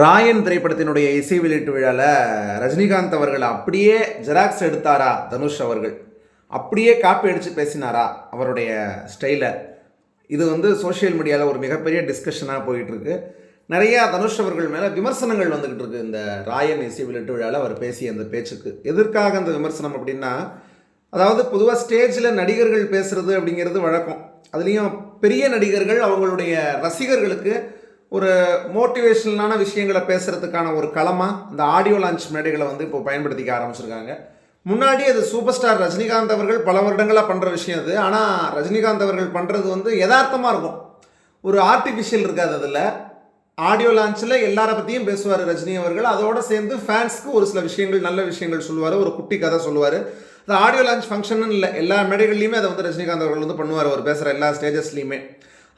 ராயன் திரைப்படத்தினுடைய இசை வெளியீட்டு விழாவில் ரஜினிகாந்த் அவர்கள் அப்படியே ஜெராக்ஸ் எடுத்தாரா தனுஷ் அவர்கள்? அப்படியே காப்பி அடித்து பேசினாரா அவருடைய ஸ்டைலை இது வந்து சோஷியல் மீடியாவில் ஒரு மிகப்பெரிய டிஸ்கஷனாக போயிட்டுருக்கு. நிறையா தனுஷ் அவர்கள் மேலே விமர்சனங்கள் வந்துக்கிட்டு இருக்கு. இந்த ராயன் இசை வெளியீட்டு விழாவில் அவர் பேசிய அந்த பேச்சுக்கு. எதற்காக அந்த விமர்சனம் அப்படின்னா அதாவது பொதுவாக ஸ்டேஜில் நடிகர்கள் பேசுகிறது அப்படிங்கிறது வழக்கம். அதுலேயும் பெரிய நடிகர்கள் அவங்களுடைய ரசிகர்களுக்கு ஒரு மோட்டிவேஷனலான விஷயங்களை பேசுகிறதுக்கான ஒரு களமாக இந்த ஆடியோ லான்ச் மேடைகளை வந்து இப்போ பயன்படுத்திக்க ஆரம்பிச்சிருக்காங்க. முன்னாடி அது சூப்பர் ஸ்டார் ரஜினிகாந்த் அவர்கள் பல வருடங்களாக பண்ணுற விஷயம் அது. ஆனால் ரஜினிகாந்த் அவர்கள் பண்ணுறது வந்து யதார்த்தமாக இருக்கும். ஒரு ஆர்டிஃபிஷியல் இருக்காது அதில். ஆடியோ லான்ச்சில் எல்லார பற்றியும் பேசுவார் ரஜினி அவர்கள். அதோடு சேர்ந்து ஃபேன்ஸ்க்கு ஒரு சில விஷயங்கள் நல்ல விஷயங்கள் சொல்லுவார். ஒரு குட்டி கதை சொல்லுவார். அந்த ஆடியோ லான்ச் ஃபங்க்ஷன் இல்லை. எல்லா மேடைகள்லையுமே அதை வந்து ரஜினிகாந்த் அவர்கள் வந்து பண்ணுவார். அவர் பேசுகிற எல்லா ஸ்டேஜஸ்லையுமே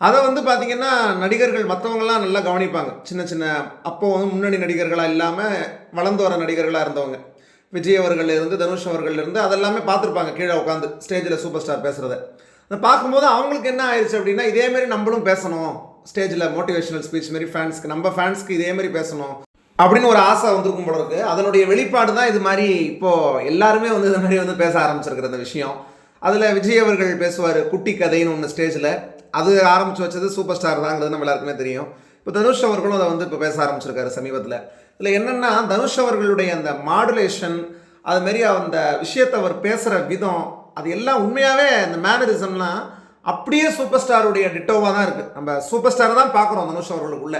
அதை வந்து பார்த்திங்கன்னா நடிகர்கள் மற்றவங்கலாம் நல்லா கவனிப்பாங்க. சின்ன சின்ன அப்போ வந்து முன்னணி நடிகர்களாக இல்லாமல் வளர்ந்து வர நடிகர்களாக இருந்தவங்க. விஜய் அவர்கள் இருந்து தனுஷ் அவர்கள் இருந்து அதெல்லாமே பார்த்துருப்பாங்க கீழே உட்காந்து ஸ்டேஜில் சூப்பர் ஸ்டார் பேசுகிறத அதை பார்க்கும்போது அவங்களுக்கு என்ன ஆயிடுச்சு அப்படின்னா இதேமாரி நம்மளும் பேசணும். ஸ்டேஜில் மோட்டிவேஷனல் ஸ்பீச் மாரி ஃபேன்ஸ்க்கு நம்ம ஃபேன்ஸ்க்கு இதே மாதிரி பேசணும் அப்படின்னு ஒரு ஆசை வந்திருக்கும் போல இருக்கு. அதனுடைய வெளிப்பாடு தான் இது மாதிரி இப்போது எல்லாருமே வந்து இது மாதிரி வந்து பேச ஆரம்பிச்சிருக்கிற அந்த விஷயம். அதில் விஜய் அவர்கள் பேசுவார் குட்டி கதைன்னு ஒன்று ஸ்டேஜில். அது ஆரம்பித்து வச்சது சூப்பர் ஸ்டார் தாங்கிறது நம்ம எல்லாருக்குமே தெரியும். இப்போ தனுஷ் அவர்களும் அதை வந்து இப்போ பேச ஆரம்பிச்சிருக்காரு சமீபத்தில். இதில் என்னென்னா தனுஷ் அவர்களுடைய அந்த மாடுலேஷன் அது அந்த விஷயத்தை அவர் பேசுகிற விதம் அது எல்லாம் உண்மையாகவே அந்த மேனரிசம்லாம் அப்படியே சூப்பர் ஸ்டாருடைய டிட்டோவாக தான் இருக்குது நம்ம சூப்பர் ஸ்டாரை தான் பார்க்குறோம் தனுஷ் அவர்களுக்குள்ள.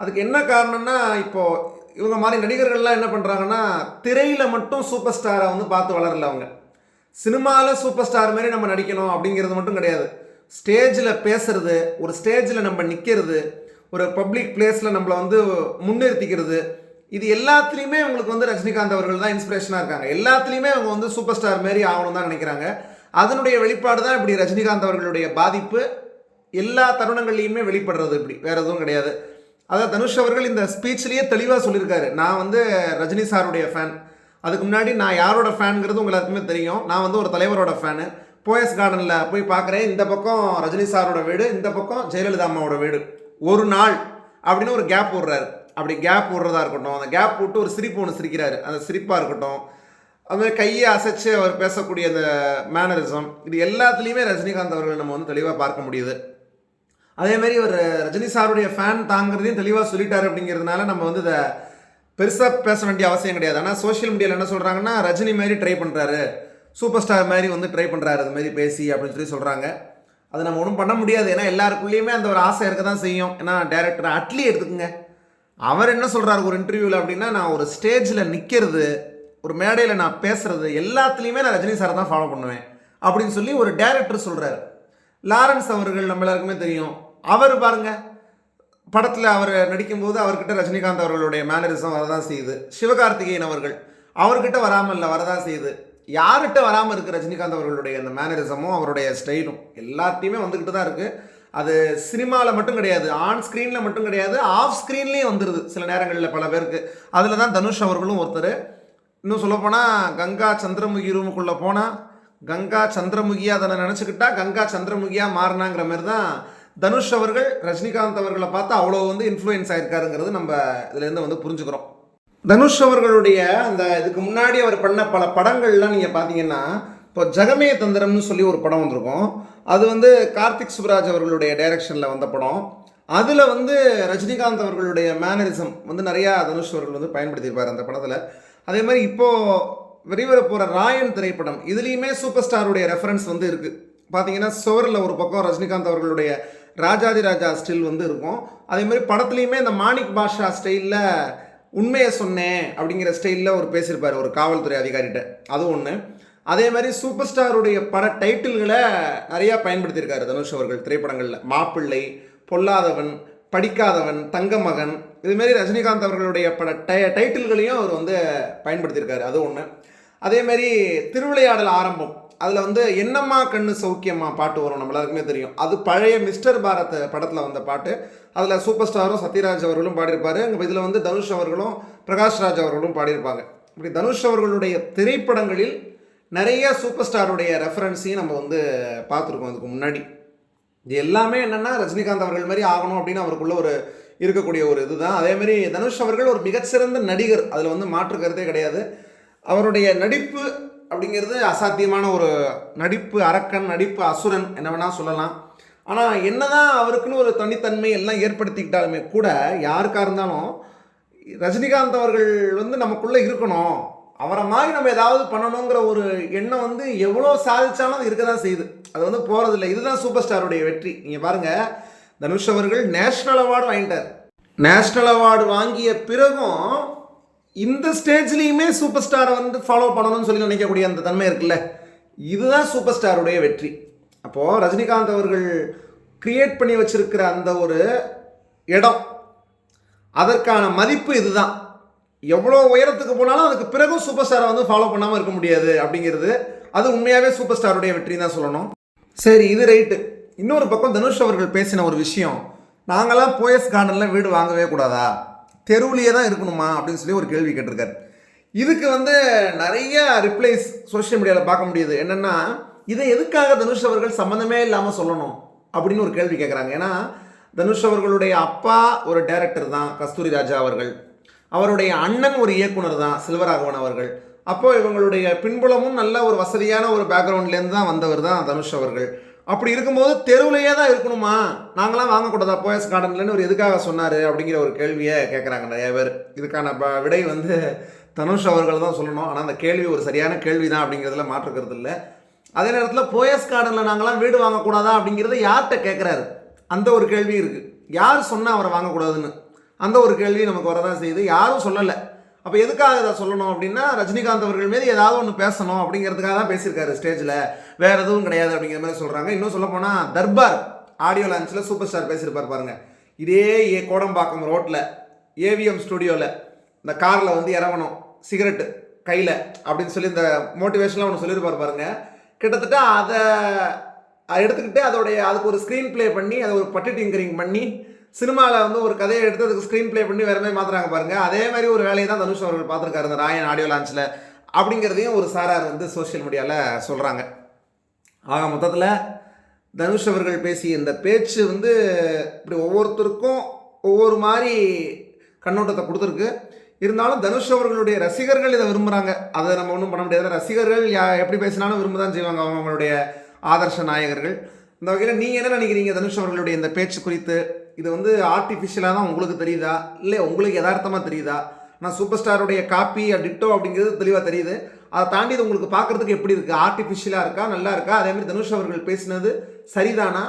அதுக்கு என்ன காரணம்னா இப்போது இவங்க மாதிரி நடிகர்கள்லாம் என்ன பண்ணுறாங்கன்னா திரையில் மட்டும் சூப்பர் ஸ்டாரை வந்து பார்த்து வளரல அவங்க. சினிமாவில் சூப்பர் ஸ்டார் மாதிரி நம்ம நடிக்கணும் அப்படிங்கிறது மட்டும் கிடையாது. ஸ்டேஜில் பேசுறது ஒரு ஸ்டேஜில் நம்ம நிற்கிறது ஒரு பப்ளிக் பிளேஸில் நம்மளை வந்து முன்னிறுத்திக்கிறது இது எல்லாத்துலேயுமே இவங்களுக்கு வந்து ரஜினிகாந்த் அவர்கள் தான் இன்ஸ்பிரேஷனாக இருக்காங்க. எல்லாத்துலேயுமே அவங்க வந்து சூப்பர் ஸ்டார் மாரி ஆகணும் தான் நினைக்கிறாங்க. அதனுடைய வெளிப்பாடு தான் இப்படி ரஜினிகாந்த் அவர்களுடைய பாதிப்பு. எல்லா தருணங்கள்லையுமே வெளிப்படுறது இப்படி. வேறு எதுவும் கிடையாது. அதாவது தனுஷ் அவர்கள் இந்த ஸ்பீச்லேயே தெளிவாக சொல்லியிருக்காரு. நான் வந்து ரஜினி சாருடைய ஃபேன் அதுக்கு முன்னாடி நான் யாரோட ஃபேனுங்கிறது உங்களுக்கு எல்லாருக்குமே தெரியும். நான் வந்து ஒரு தலைவரோட ஃபேனு போயஸ் கார்டனில் போய் பார்க்குறேன் இந்த பக்கம் ரஜினி சாரோட வீடு இந்த பக்கம் ஜெயலலிதா அம்மாவோட வீடு. ஒரு நாள் அப்படின்னு ஒரு கேப் விடுறாரு அப்படி கேப் விடுறதா இருக்கட்டும் அந்த கேப் விட்டு ஒரு சிரிப்பு ஒன்று சிரிக்கிறாரு. அந்த சிரிப்பாக இருக்கட்டும் அதுமாதிரி கையை அசைச்சு அவர் பேசக்கூடிய அந்த மேனரிசம் இது எல்லாத்துலேயுமே ரஜினிகாந்த் அவர்கள் நம்ம வந்து தெளிவாக பார்க்க முடியுது. அதேமாரி ஒரு ரஜினி சாருடைய ஃபேன் தாங்கிறதையும் தெளிவாக சொல்லிட்டாரு அப்படிங்கிறதுனால நம்ம வந்து இதை பெருசாக பேச வேண்டிய அவசியம் கிடையாது. ஆனால் சோஷியல் மீடியாவில் என்ன சொல்கிறாங்கன்னா ரஜினி மாதிரி ட்ரை பண்ணுறாரு சூப்பர் ஸ்டார் மாதிரி வந்து ட்ரை பண்ணுறாரு அது மாதிரி பேசி அப்படின்னு சொல்லி சொல்கிறாங்க அது நம்ம ஒன்றும் பண்ண முடியாது. ஏன்னா எல்லாருக்குள்ளேயுமே அந்த ஒரு ஆசை இருக்க தான் செய்யும். ஏன்னா டேரக்டர் அட்லி எடுத்துக்கோங்க. அவர் என்ன சொல்கிறாரு ஒரு இன்டர்வியூவில் அப்படின்னா நான் ஒரு ஸ்டேஜில் நிற்கிறது ஒரு மேடையில் நான் பேசுகிறது எல்லாத்துலேயுமே நான் ரஜினி சாரை தான் ஃபாலோ பண்ணுவேன் அப்படின்னு சொல்லி ஒரு டேரக்டர் சொல்கிறாரு லாரன்ஸ் அவர்கள் நம்ம எல்லாருக்குமே தெரியும். அவர் பாருங்க படத்தில் அவர் நடிக்கும்போது அவர்கிட்ட ரஜினிகாந்த் அவர்களுடைய மேனரிசம் வரதான் செய்யுது. சிவகார்த்திகேயன் அவர்கள் அவர்கிட்ட வராமல் இல்லை வரதான் செய்யுது. யார்கிட்ட வராமல் இருக்குது ரஜினிகாந்த் அவர்களுடைய அந்த மேனரிசமும் அவருடைய ஸ்டைலும் எல்லாத்தையுமே வந்துக்கிட்டு தான் இருக்குது அது சினிமாவில் மட்டும் கிடையாது ஆன் ஸ்க்ரீனில் மட்டும் கிடையாது ஆஃப் ஸ்க்ரீன்லேயும் வந்துடுது சில நேரங்களில் பல பேருக்கு. அதில் தான் தனுஷ் அவர்களும் ஒருத்தர். இன்னும் சொல்லப்போனால் கங்கா சந்திரமுகி ரூமுக்குள்ளே போனால் கங்கா சந்திரமுகியாக தன்னை நினச்சிக்கிட்டா கங்கா சந்திரமுகியாக மாறினாங்கிற மாதிரி தான் தனுஷ் அவர்கள் ரஜினிகாந்த் அவர்களை பார்த்து அவ்வளோ வந்து இன்ஃப்ளூயன்ஸ் ஆயிருக்காருங்கிறது நம்ம இதுலேருந்து வந்து புரிஞ்சுக்கிறோம். தனுஷ் அவர்களுடைய அந்த இதுக்கு முன்னாடி அவர் பண்ண பல படங்கள்லாம் நீங்கள் பார்த்தீங்கன்னா இப்போ ஜெகமே தந்திரம்னு சொல்லி ஒரு படம் வந்திருக்கும். அது வந்து கார்த்திக் சுப்ராஜ் அவர்களுடைய டைரக்ஷனில் வந்த படம். அதில் வந்து ரஜினிகாந்த் அவர்களுடைய மேனரிசம் வந்து நிறையா தனுஷ் அவர்கள் வந்து பயன்படுத்தியிருப்பார் அந்த படத்தில். அதே மாதிரி இப்போது வெளிவர போகிற ராயன் திரைப்படம் இதுலேயுமே சூப்பர் ஸ்டாருடைய ரெஃபரன்ஸ் வந்து இருக்குது பார்த்தீங்கன்னா சுவரில் ஒரு பக்கம் ரஜினிகாந்த் அவர்களுடைய ராஜாதி ராஜா ஸ்டில் வந்து இருக்கும். அதே மாதிரி படத்துலையுமே இந்த மாணிக் பாஷா ஸ்டைலில் உண்மையை சொன்னேன் அப்படிங்கிற ஸ்டைலில் ஒரு பேசியிருப்பார் ஒரு காவல்துறை அதிகாரிகிட்ட. அது ஒன்று அதே மாதிரி சூப்பர் ஸ்டாருடைய பட டைட்டில்களை நிறையா பயன்படுத்தியிருக்காரு தனுஷ் அவர்கள் திரைப்படங்களில். மாப்பிள்ளை பொல்லாதவன் படிக்காதவன் தங்கமகன் இதுமாரி ரஜினிகாந்த் அவர்களுடைய பட டை டைட்டில்களையும் அவர் வந்து பயன்படுத்தியிருக்காரு. அது ஒன்று அதேமாரி திருவிளையாடல் ஆரம்பம். அதில் வந்து என்னம்மா கண்ணு சௌக்கியம்மா பாட்டு வரும் நம்ம எல்லாருக்குமே தெரியும். அது பழைய மிஸ்டர் பாரத் படத்தில் வந்த பாட்டு. அதில் சூப்பர் ஸ்டாரும் சத்யராஜ் அவர்களும் பாடியிருப்பார். அங்கே இதில் வந்து தனுஷ் அவர்களும் பிரகாஷ் ராஜ் அவர்களும் பாடியிருப்பாங்க. இப்படி தனுஷ் அவர்களுடைய திரைப்படங்களில் நிறைய சூப்பர் ஸ்டாருடைய ரெஃபரன்ஸையும் நம்ம வந்து பார்த்துருக்கோம் அதுக்கு முன்னாடி. இது எல்லாமே என்னென்னா ரஜினிகாந்த் அவர்கள் மாதிரி ஆகணும் அப்படின்னு அவருக்குள்ள ஒரு இருக்கக்கூடிய ஒரு இதுதான். அதேமாரி தனுஷ் அவர்கள் ஒரு மிகச்சிறந்த நடிகர். அதில் வந்து மாற்று கருத்தே கிடையாது. அவருடைய நடிப்பு அப்படிங்கிறது அசாத்தியமான ஒரு நடிப்பு அரக்கன் நடிப்பு அசுரன் என்ன வேணால் சொல்லலாம். ஆனால் என்னதான் அவருக்குன்னு ஒரு தனித்தன்மை எல்லாம் ஏற்படுத்திக்கிட்டாலுமே கூட யாருக்காக இருந்தாலும் ரஜினிகாந்த் அவர்கள் வந்து நமக்குள்ளே இருக்கணும். அவரை மாதிரி நம்ம ஏதாவது பண்ணணுங்கிற ஒரு எண்ணம் வந்து எவ்வளோ சாதிச்சாலும் அது இருக்க தான் செய்யுது. அது வந்து போகிறதில்ல இதுதான் சூப்பர் ஸ்டாருடைய வெற்றி. நீங்கள் பாருங்கள் தனுஷ் அவர்கள் நேஷ்னல் அவார்டு வாங்கிட்டார். நேஷ்னல் அவார்டு வாங்கிய பிறகும் இந்த ஸ்டேஜ்லேயுமே சூப்பர் ஸ்டாரை வந்து ஃபாலோ பண்ணணும்னு சொல்லி நினைக்கக்கூடிய அந்த தன்மை இருக்குல்ல? இதுதான் சூப்பர் ஸ்டாருடைய வெற்றி. அப்போது ரஜினிகாந்த் அவர்கள் கிரியேட் பண்ணி வச்சிருக்கிற அந்த ஒரு இடம் அதற்கான மதிப்பு இதுதான். எவ்வளோ உயரத்துக்கு போனாலும் அதுக்கு பிறகும் சூப்பர் ஸ்டாரை வந்து ஃபாலோ பண்ணாமல் இருக்க முடியாது அப்படிங்கிறது அது உண்மையாகவே சூப்பர் ஸ்டாருடைய வெற்றி தான் சொல்லணும். சரி இது ரைட்டு இன்னொரு பக்கம் தனுஷ் அவர்கள் பேசின ஒரு விஷயம் நாங்களாம் போயஸ் கார்டனில் வீடு வாங்கவே கூடாதா? தெருவிலேயே தான் இருக்கணுமா அப்படின்னு சொல்லி ஒரு கேள்வி கேட்டிருக்காரு. இதுக்கு வந்து நிறைய ரிப்ளைஸ் சோஷியல் மீடியாவில் பார்க்க முடியுது. என்னென்னா இதை எதுக்காக தனுஷ் அவர்கள் சம்மந்தமே இல்லாமல் சொல்லணும் அப்படின்னு ஒரு கேள்வி கேட்குறாங்க. ஏன்னா தனுஷ் அவர்களுடைய அப்பா ஒரு டைரக்டர் தான் கஸ்தூரி ராஜா அவர்கள். அவருடைய அண்ணன் ஒரு இயக்குனர் தான் செல்வராகவன் அவர்கள். அப்போது இவங்களுடைய பின்புலமும் நல்ல ஒரு வசதியான ஒரு பேக்ரவுண்ட்லேருந்து தான் வந்தவர் தான் தனுஷ் அவர்கள். அப்படி இருக்கும்போது தெருவிலையே தான் இருக்கணுமா? நாங்களாம் வாங்கக்கூடாதா? போயஸ் கார்டன்லன்னு ஒரு எதுக்காக சொன்னார் அப்படிங்கிற ஒரு கேள்வியை கேட்குறாங்க நிறைய பேர். இதுக்கான ப விடை வந்து தனுஷ் அவர்கள் தான் சொல்லணும். ஆனால் அந்த கேள்வி ஒரு சரியான கேள்வி தான் அப்படிங்கிறதுல மாற்றுக்கிறது இல்லை. அதே நேரத்தில் போயஸ் கார்டனில் நாங்களாம் வீடு வாங்கக்கூடாதா அப்படிங்கிறத யார்கிட்ட கேட்குறாரு அந்த ஒரு கேள்வி இருக்குது யார் சொன்னால் அவரை வாங்கக்கூடாதுன்னு? அந்த ஒரு கேள்வி நமக்கு வரதான் செய்யுது. யாரும் சொல்லலை. அப்போ எதுக்காக இதை சொல்லணும் அப்படின்னா ரஜினிகாந்த் அவர்கள் மீது ஏதாவது ஒன்று பேசணும் அப்படிங்கிறதுக்காக தான் பேசியிருக்காரு ஸ்டேஜில். வேறு எதுவும் கிடையாது அப்படிங்கிற மாதிரி சொல்கிறாங்க இன்னும் சொல்ல போனால் தர்பார் ஆடியோ லான்ச்சில் சூப்பர் ஸ்டார் பேசியிருப்பார் பாருங்க. இதே ஏ கோடம்பாக்கம் ரோட்டில் ஏவிஎம் ஸ்டுடியோவில் இந்த காரில் வந்து இறங்கணும் சிகரெட்டு கையில் அப்படின்னு சொல்லி இந்த மோட்டிவேஷன்லாம் ஒன்று சொல்லியிருப்பார் பாருங்க. கிட்டத்தட்ட அதை எடுத்துக்கிட்டு அதோடைய அதுக்கு ஒரு ஸ்க்ரீன் ப்ளே பண்ணி அதை ஒரு பட்டி டிங்கரிங் பண்ணி சினிமாவில் வந்து ஒரு கதையை எடுத்து அதுக்கு ஸ்க்ரீன் ப்ளே பண்ணி வேறு மாதிரி மாற்றுறாங்க பாருங்கள் அதே மாதிரி ஒரு வேலையை தான் தனுஷ் அவர்கள் பார்த்துருக்காரு இந்த ராயன் ஆடியோ லான்ச்சில் அப்படிங்கிறதையும் ஒரு சாரார் வந்து சோஷியல் மீடியாவில் சொல்கிறாங்க ஆக மொத்தத்தில் தனுஷ் அவர்கள் பேசிய இந்த பேச்சு வந்து இப்படி ஒவ்வொருத்தருக்கும் ஒவ்வொரு மாதிரி கண்ணோட்டத்தை கொடுத்துருக்கு. இருந்தாலும் தனுஷ் அவர்களுடைய ரசிகர்கள் இதை விரும்புகிறாங்க அதை நம்ம ஒன்றும் பண்ண முடியாது. ரசிகர்கள் யா எப்படி பேசினாலும் விரும்ப தான் செய்வாங்க அவங்க அவங்களுடைய ஆதர்ஷ நாயகர்கள். இந்த வகையில் நீங்கள் என்ன நினைக்கிறீங்க தனுஷ் அவர்களுடைய இந்த பேச்சு குறித்து? இது வந்து ஆர்டிஃபிஷியலாக தான் உங்களுக்கு தெரியுதா? இல்லை உங்களுக்கு யதார்த்தமாக தெரியுதா? நான் சூப்பர் ஸ்டாருடைய காப்பி டிட்டோ அப்படிங்கிறது தெளிவாக தெரியுது. அதை தாண்டி இது உங்களுக்கு பார்க்குறதுக்கு எப்படி இருக்குது ஆர்டிஃபிஷியலாக இருக்கா? நல்லா இருக்கா? அதேமாதிரி தனுஷ் அவர்கள் பேசினது சரிதானா?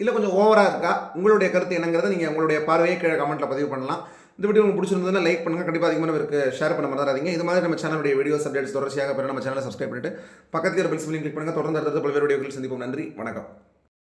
இல்லை கொஞ்சம் ஓவராக இருக்கா? உங்களுடைய கருத்து என்னங்கிறத நீங்கள் உங்களுடைய பார்வையை கீழே கமெண்ட்டில் பதிவு பண்ணலாம். இந்த வீடியோ உங்களுக்கு பிடிச்சிருந்ததுன்னா லைக் பண்ணுங்கள் கண்டிப்பாக அதிகமான பேருக்கு ஷேர் பண்ண மறந்துடாதீங்க. இது மாதிரி நம்ம சேனலுடைய வீடியோஸ் அப்டேட்ஸ் தொடர்ச்சியாக பெற நம்ம சேனலை சப்ஸ்கிரைப் பண்ணிட்டு பக்கத்தில் பெல் சிம்லையும் கிளிக் பண்ணுங்கள் தொடர்ந்து அடுத்தது பல்வேறு வீடியோக்கள் சந்திப்போம். நன்றி. வணக்கம்.